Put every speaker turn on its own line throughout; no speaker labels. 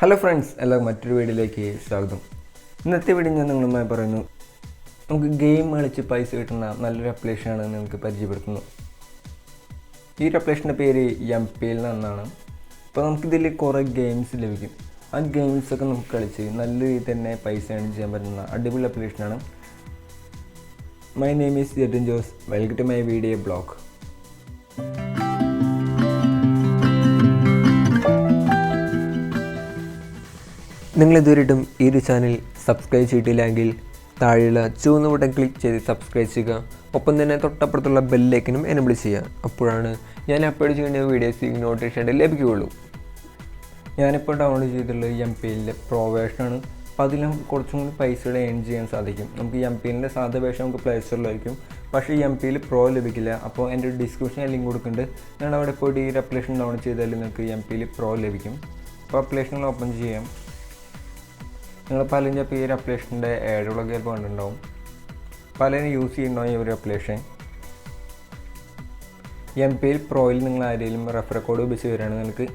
Hello friends എല്ലാവർക്കും മറ്റൊരു വീഡിയോയിലേക്ക് സ്വാഗതം. ഇന്നത്തെ വീഡിയോ ഞാൻ നിങ്ങളുമായി പറയുന്നു നമുക്ക് ഗെയിം കളിച്ച് പൈസ കിട്ടുന്ന നല്ലൊരു അപ്ലിക്കേഷനാണ് നിങ്ങൾക്ക് പരിചയപ്പെടുത്തുന്നു. ഈ ഒരു പേര് എം പി എൽ എന്നാണ് അപ്പോൾ നമുക്കിതിൽ കുറേ ഗെയിംസ് ലഭിക്കും. ആ ഗെയിംസൊക്കെ നമുക്ക് കളിച്ച് നല്ല രീതിയിൽ തന്നെ പൈസ ഏൺ ചെയ്യാൻ പറ്റുന്ന അടിപൊളി അപ്ലിക്കേഷനാണ് my name is Jettin Jose welcome to my video blog നിങ്ങൾ ഇതുവരെയും ഈ ഒരു ചാനൽ സബ്സ്ക്രൈബ് ചെയ്തിട്ടില്ലെങ്കിൽ താഴെയുള്ള ചുവന്ന ബട്ടൺ ക്ലിക്ക് ചെയ്ത് സബ്സ്ക്രൈബ് ചെയ്യുക. ഒപ്പം തന്നെ തൊട്ടപ്പുറത്തുള്ള ബെല്ലേക്കിനും എനബിൾ ചെയ്യുക. അപ്പോഴാണ് ഞാൻ അപ്ലോഡ് ചെയ്യേണ്ട വീഡിയോസ് നോട്ടിഫിക്കേഷൻ ലഭിക്കുകയുള്ളൂ. ഞാനിപ്പോൾ ഡൗൺലോഡ് ചെയ്തിട്ടുള്ളത് എം പി എല്ലിന്റെ പ്രോ വേർഷനാണ് അപ്പോൾ നമുക്ക് കുറച്ചും കൂടി പൈസയുടെ ഏൺ ചെയ്യാൻ സാധിക്കും. നമുക്ക് എം പി എല്ലിന്റെ സാധാ വേർഷൻ നമുക്ക് പ്ലേ സ്റ്റോറിലായിരിക്കും പക്ഷേ എം പി എല്ലിൽ പ്രോ ലഭിക്കില്ല. അപ്പോൾ എന്റെ ഡിസ്ക്രിപ്ഷനിൽ ലിങ്ക് കൊടുക്കുന്നുണ്ട്. നിങ്ങൾ അവിടെ പോയിട്ട് ഈ അപ്ലിക്കേഷൻ ഡൗൺലോഡ് ചെയ്താൽ നിങ്ങൾക്ക് എം പി എല്ലിൽ പ്രോ ലഭിക്കും. അപ്പോൾ അപ്ലിക്കേഷൻ ഓപ്പൺ ചെയ്യാം. നിങ്ങൾ പലരും ഇപ്പോൾ ഈ ഒരു അപ്ലിക്കേഷന്റെ ഏഴുകളൊക്കെ ചിലപ്പോൾ കണ്ടിട്ടുണ്ടാവും. പലരും യൂസ് ചെയ്യുന്നുണ്ടാവും ഈ ഒരു അപ്ലിക്കേഷൻ എം പി എൽ പ്രോയിൽ നിങ്ങൾ ആരെങ്കിലും റെഫർ കോഡ് ഉപയോഗിച്ച് വരികയാണെങ്കിൽ നിങ്ങൾക്ക്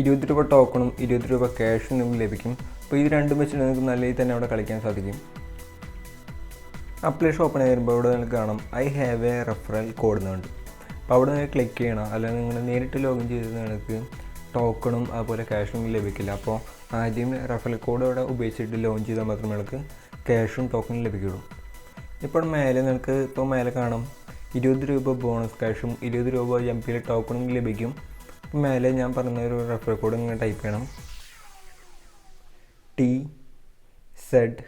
ഇരുപത് രൂപ ടോക്കണും ഇരുപത് രൂപ ക്യാഷും നിങ്ങൾക്ക് ലഭിക്കും. അപ്പോൾ ഇത് രണ്ടും വെച്ചിട്ട് നിങ്ങൾക്ക് നല്ല രീതിയിൽ തന്നെ അവിടെ കളിക്കാൻ സാധിക്കും. അപ്ലിക്കേഷൻ ഓപ്പൺ ചെയ്യുമ്പോൾ ഇവിടെ നിങ്ങൾക്ക് കാണാം I have a referral code എന്നുണ്ട് അപ്പോൾ അവിടെ നിങ്ങൾ ക്ലിക്ക് ചെയ്യണം. അല്ലെങ്കിൽ നിങ്ങൾ നേരിട്ട് ലോഗിൻ ചെയ്ത് നിങ്ങൾക്ക് ടോക്കണും അതുപോലെ ക്യാഷും ലഭിക്കില്ല. അപ്പോൾ ആദ്യം റഫൽ കോഡ് അവിടെ ഉപയോഗിച്ചിട്ട് ലോഞ്ച് ചെയ്താൽ മാത്രമേ നിങ്ങൾക്ക് ക്യാഷും ടോക്കണും ലഭിക്കുള്ളൂ. ഇപ്പോൾ മേലെ നിങ്ങൾക്ക് ഇപ്പോൾ മേലെ കാണും. ഇരുപത് രൂപ ബോണസ് ക്യാഷും ഇരുപത് രൂപ എം പിയിലെ ടോക്കണും ലഭിക്കും. മേലെ ഞാൻ പറഞ്ഞ ഒരു റെഫറൽ കോഡ് ഇങ്ങനെ ടൈപ്പ് ചെയ്യണം. T Z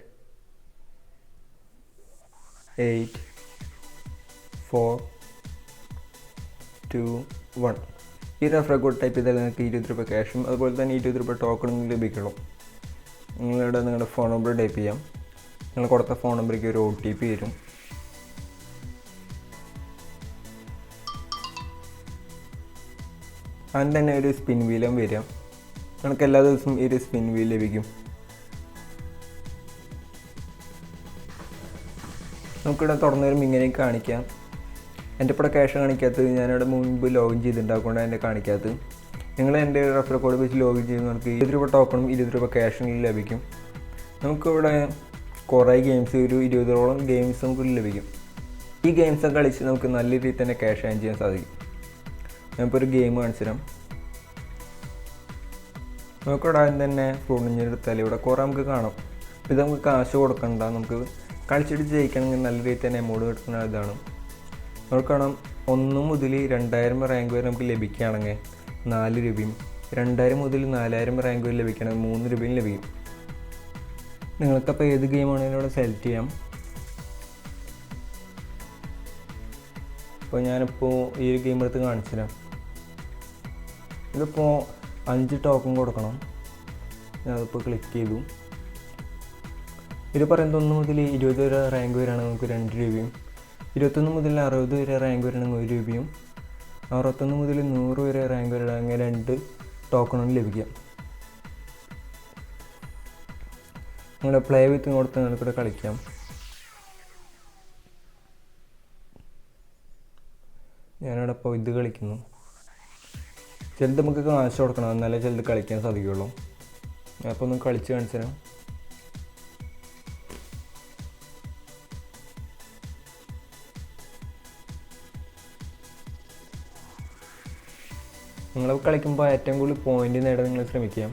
eight four two one ഈ റെഫർ കോഡ് ടൈപ്പ് ചെയ്താൽ നിങ്ങൾക്ക് ഇരുപത് രൂപ ക്യാഷും അതുപോലെ തന്നെ ഇരുപത് രൂപ ടോക്കണും ലഭിക്കുള്ളൂ നിങ്ങളുടെ നിങ്ങളുടെ ഫോൺ നമ്പർ ടൈപ്പ് ചെയ്യാം. നിങ്ങൾ കൊടുത്ത ഫോൺ നമ്പറേക്ക് ഒരു ഒ ടി പി വരും. അതിന് തന്നെ ഒരു സ്പിൻ വീലും വരിക നിങ്ങൾക്ക് എല്ലാ ദിവസവും ഈ ഒരു സ്പിൻ വീൽ ലഭിക്കും. നമുക്കിവിടെ തുറന്നു വരുമ്പോൾ ഇങ്ങനെ കാണിക്കാം. എന്റെ ഇപ്പോൾ ക്യാഷ് കാണിക്കാത്തത്. ഞാനിവിടെ മുൻപ് ലോഗിൻ ചെയ്തിട്ടുണ്ടാകൊണ്ട് എന്റെ കാണിക്കാത്തത്. നിങ്ങൾ എന്റെ റെഫർ കോഡ് വെച്ച് ലോഗിൻ ചെയ്യുന്നവർക്ക് ഇരുപത് രൂപ ടോക്കണും ഇരുപത് രൂപ ക്യാഷും ലഭിക്കും. നമുക്കിവിടെ കുറേ ഗെയിംസ് ഒരു ഇരുപതോളം ഗെയിംസ് നമുക്ക് ലഭിക്കും. ഈ ഗെയിംസൊക്കെ കളിച്ച് നമുക്ക് നല്ല രീതിയിൽ തന്നെ ക്യാഷ് ഏൺ ചെയ്യാൻ സാധിക്കും. ഞാനിപ്പോൾ ഒരു ഗെയിം കാണിച്ചു തരാം നമുക്കിവിടെ ആദ്യം തന്നെ ഫ്രൂണിഞ്ഞ് എടുത്താൽ ഇവിടെ കുറേ നമുക്ക് കാണാം. ഇത് നമുക്ക് കാശ് കൊടുക്കണ്ട. നമുക്ക് കളിച്ചിട്ട് ജയിക്കണമെങ്കിൽ നല്ല രീതിയിൽ തന്നെ എമൗണ്ട് കിട്ടുന്ന ഇതാണ് നമുക്ക് കാണാം ഒന്ന് മുതൽ രണ്ടായിരം റാങ്ക് വരെ നമുക്ക് ലഭിക്കുകയാണെങ്കിൽ നാല് രൂപയും രണ്ടായിരം മുതൽ നാലായിരം റാങ്ക് വരെ ലഭിക്കണമെങ്കിൽ മൂന്ന് രൂപയും ലഭിക്കും. നിങ്ങൾക്കപ്പോൾ ഏത് ഗെയിമാണെങ്കിലും ഇവിടെ സെലക്ട് ചെയ്യാം. അപ്പോൾ ഞാനിപ്പോൾ ഈ ഒരു ഗെയിം എടുത്ത് കാണിച്ചു തരാം ഇതിപ്പോൾ അഞ്ച് ടോക്കൺ കൊടുക്കണം. ഞാൻ ഞാനതിപ്പോൾ ക്ലിക്ക് ചെയ്തു. ഇത് പറയുന്നത് ഒന്ന് മുതൽ ഇരുപത് വരെ റാങ്ക് വരെയാണ് നമുക്ക് രണ്ട് രൂപയും ഇരുപത്തൊന്ന് മുതൽ അറുപത് വരെ റാങ്ക് വരെയാണെങ്കിൽ ഒരു രൂപയും അറുപത്തൊന്ന് മുതൽ നൂറ് വരെ റാങ്ക് വരണമെങ്കിൽ രണ്ട് ടോക്കണും ലഭിക്കാം. നിങ്ങളുടെ പ്ലേ വിത്ത് കൊടുത്ത് നിങ്ങൾക്കിവിടെ കളിക്കാം. ഞാനിവിടെ ഇപ്പോൾ ഇത് കളിക്കുന്നു. ചിലത് നമുക്ക് കാശ് കൊടുക്കണം എന്നാലേ ചിലത് കളിക്കാൻ സാധിക്കുകയുള്ളൂ അപ്പോൾ ഒന്ന് കളിച്ച് കാണിച്ചു തരാം നിങ്ങൾ കളിക്കുമ്പോൾ ഏറ്റവും കൂടുതൽ പോയിന്റ് നേടാൻ നിങ്ങൾ ശ്രമിക്കുക.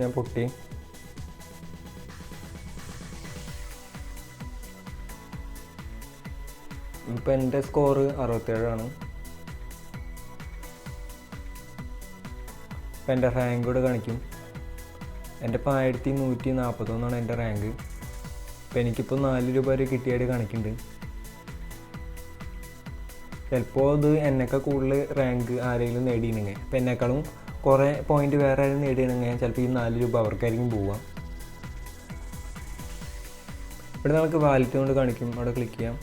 ഞാൻ പൊട്ടി. ഇപ്പം എന്റെ സ്കോറ് അറുപത്തേഴാണ് ഇപ്പം എന്റെ റാങ്ക് കൂടെ കാണിക്കും. എന്റെ ഇപ്പം ആയിരത്തി നൂറ്റി നാൽപ്പത്തൊന്നാണ് എന്റെ റാങ്ക് ഇപ്പം എനിക്കിപ്പോൾ നാല് രൂപ വരെ കിട്ടിയായിട്ട് കാണിക്കുന്നുണ്ട് ചിലപ്പോൾ അത് എന്നൊക്കെ കൂടുതൽ റാങ്ക് ആരെങ്കിലും നേടിയിരുന്നെങ്കിൽ അപ്പം എന്നെക്കാളും കുറേ പോയിന്റ് വേറെ ആരും നേടിയിരുന്നെങ്കിൽ ചിലപ്പോൾ ഈ നാല് രൂപ അവർക്കായിരിക്കും പോവാം. ഇവിടെ നമുക്ക് വാലറ്റ് കൊണ്ട് കാണിക്കും. അവിടെ ക്ലിക്ക് ചെയ്യാം.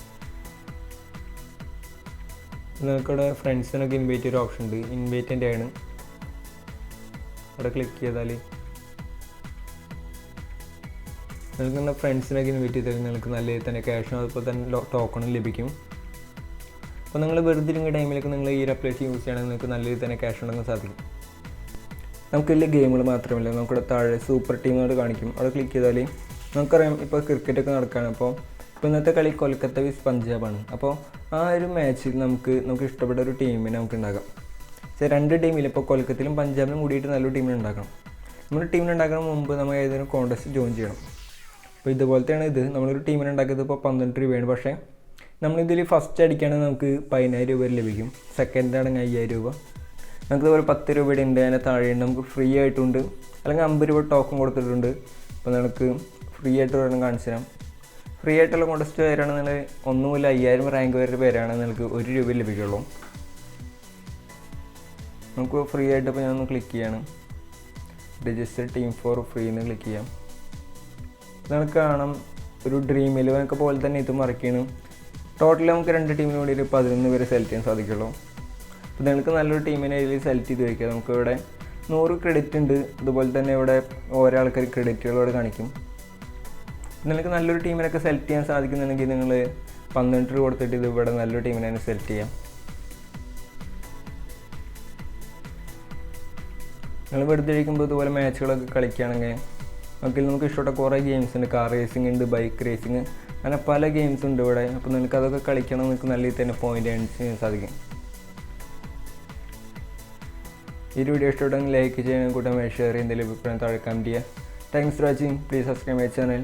നിങ്ങൾക്കിവിടെ ഫ്രണ്ട്സിനൊക്കെ ഇൻവൈറ്റ് ഒരു ഓപ്ഷൻ ഉണ്ട്. ഇൻവൈറ്റ് ആണ് അവിടെ ക്ലിക്ക് ചെയ്താൽ നിങ്ങൾക്ക് നിങ്ങളുടെ ഫ്രണ്ട്സിനൊക്കെ ഇൻവൈറ്റ് ചെയ്താൽ നിങ്ങൾക്ക് നല്ല തന്നെ ക്യാഷും അതുപോലെ തന്നെ ടോക്കണും ലഭിക്കും. അപ്പോൾ നിങ്ങൾ വെറുതെ ഇരിക്കുന്ന ടൈമിലൊക്കെ നിങ്ങൾ ഈ ഒരു അപ്ലിക്കേഷൻ യൂസ് ചെയ്യണമെങ്കിൽ നിങ്ങൾക്ക് നല്ല രീതിയിൽ തന്നെ ക്യാഷ് ഉണ്ടാക്കാൻ സാധിക്കും. നമുക്ക് വലിയ ഗെയിമുകൾ മാത്രമല്ല നമുക്കിവിടെ താഴെ സൂപ്പർ ടീമുകൾ കാണിക്കും. അവിടെ ക്ലിക്ക് ചെയ്താൽ നമുക്കറിയാം ഇപ്പോൾ ക്രിക്കറ്റൊക്കെ നടക്കുകയാണ് അപ്പോൾ ഇപ്പോൾ ഇന്നത്തെ കളി കൊൽക്കത്ത വിസ് പഞ്ചാബാണ് അപ്പോൾ ആ ഒരു മാച്ചിൽ നമുക്ക് നമുക്ക് ഇഷ്ടപ്പെട്ട ഒരു ടീമിനെ നമുക്ക് ഉണ്ടാക്കാം. പക്ഷേ രണ്ട് ടീമിൽ ഇപ്പോൾ കൊൽക്കത്തയിലും പഞ്ചാബിലും കൂടിയിട്ട് നല്ലൊരു ടീമിനെ ഉണ്ടാക്കണം. നമ്മുടെ ടീമിനെ ഉണ്ടാക്കുന്ന മുമ്പ് നമ്മൾ ഏതെങ്കിലും കോൺടസ്റ്റ് ജോയിൻ ചെയ്യണം. അപ്പോൾ ഇതുപോലത്തെയാണ് ഇത്. നമ്മളൊരു ടീമിനെ ഉണ്ടാക്കിയത് ഇപ്പോൾ പന്ത്രണ്ട് രൂപയാണ്. പക്ഷേ നമ്മളിതിൽ ഫസ്റ്റ് അടിക്കുകയാണെങ്കിൽ നമുക്ക് പതിനായിരം രൂപ ലഭിക്കും. സെക്കൻഡ് ആണെങ്കിൽ അയ്യായിരം രൂപ. നമുക്ക് ഇതുപോലെ പത്ത് രൂപയുടെ ഉണ്ട്. അതിന് താഴെയുണ്ട് നമുക്ക് ഫ്രീ ആയിട്ടുണ്ട്. അല്ലെങ്കിൽ അമ്പത് രൂപ ടോക്കൺ കൊടുത്തിട്ടുണ്ട്. അപ്പോൾ നമുക്ക് ഫ്രീ ആയിട്ട് വരണം കാണിച്ചു തരാം. ഫ്രീ ആയിട്ടുള്ള കോൺടെസ്റ്റ് വരികയാണെന്നുണ്ടെങ്കിൽ ഒന്നുമില്ല അയ്യായിരം റാങ്ക് വരെ പേരാണ് നിങ്ങൾക്ക് ഒരു രൂപ ലഭിക്കുള്ളൂ. നമുക്ക് ഫ്രീ ആയിട്ട് ഇപ്പോൾ ഞാനൊന്ന് ക്ലിക്ക് ചെയ്യാണ്. രജിസ്റ്റർ ടീം ഫോർ ഫ്രീ എന്ന് ക്ലിക്ക് ചെയ്യാം. നമുക്ക് കാണാം ഒരു ഡ്രീം ഇലവനൊക്കെ പോലെ തന്നെ ഇത് മറിക്കണം. ടോട്ടൽ നമുക്ക് രണ്ട് ടീമിന് വേണ്ടി ഒരു പതിനൊന്ന് പേരെ സെലക്ട് ചെയ്യാൻ സാധിക്കുള്ളൂ. അപ്പോൾ നിങ്ങൾക്ക് നല്ലൊരു ടീമിനെ ഇതിൽ സെലക്ട് ചെയ്ത് വയ്ക്കുക നമുക്ക് ഇവിടെ നൂറ് ക്രെഡിറ്റ് ഉണ്ട്. അതുപോലെ തന്നെ ഇവിടെ ഓരോ ആൾക്കാർ ക്രെഡിറ്റുകളോട് കാണിക്കും. നിങ്ങൾക്ക് നല്ലൊരു ടീമിനൊക്കെ സെലക്ട് ചെയ്യാൻ സാധിക്കുന്നുണ്ടെങ്കിൽ നിങ്ങൾ പന്ത്രണ്ട് രൂപ കൊടുത്തിട്ട് ഇത് ഇവിടെ നല്ലൊരു ടീമിനെ തന്നെ സെലക്ട് ചെയ്യാം. നിങ്ങൾ വെറുതെ ഇരിക്കുമ്പോൾ ഇതുപോലെ മാച്ചുകളൊക്കെ കളിക്കുകയാണെങ്കിൽ അതിൽ നമുക്ക് ഇഷ്ടപ്പെട്ട കുറേ ഗെയിംസ് ഉണ്ട്. കാർ റേസിംഗ് ഉണ്ട് ബൈക്ക് റേസിംഗ് അങ്ങനെ പല ഗെയിംസ് ഉണ്ട് ഇവിടെ. അപ്പോൾ നിങ്ങൾക്ക് അതൊക്കെ കളിക്കണം നിങ്ങൾക്ക് നല്ല രീതിയിൽ തന്നെ പോയിന്റ് ഏൺ ചെയ്യാൻ സാധിക്കും. ഈ വീഡിയോ ഇഷ്ടപ്പെട്ടെങ്കിൽ ലൈക്ക് ചെയ്യണം കൂട്ടം ഷെയർ ചെയ്യുന്നതിൽ അഭിപ്രായം താഴെ കമന്റ് ചെയ്യുക. Thanks for watching please subscribe my channel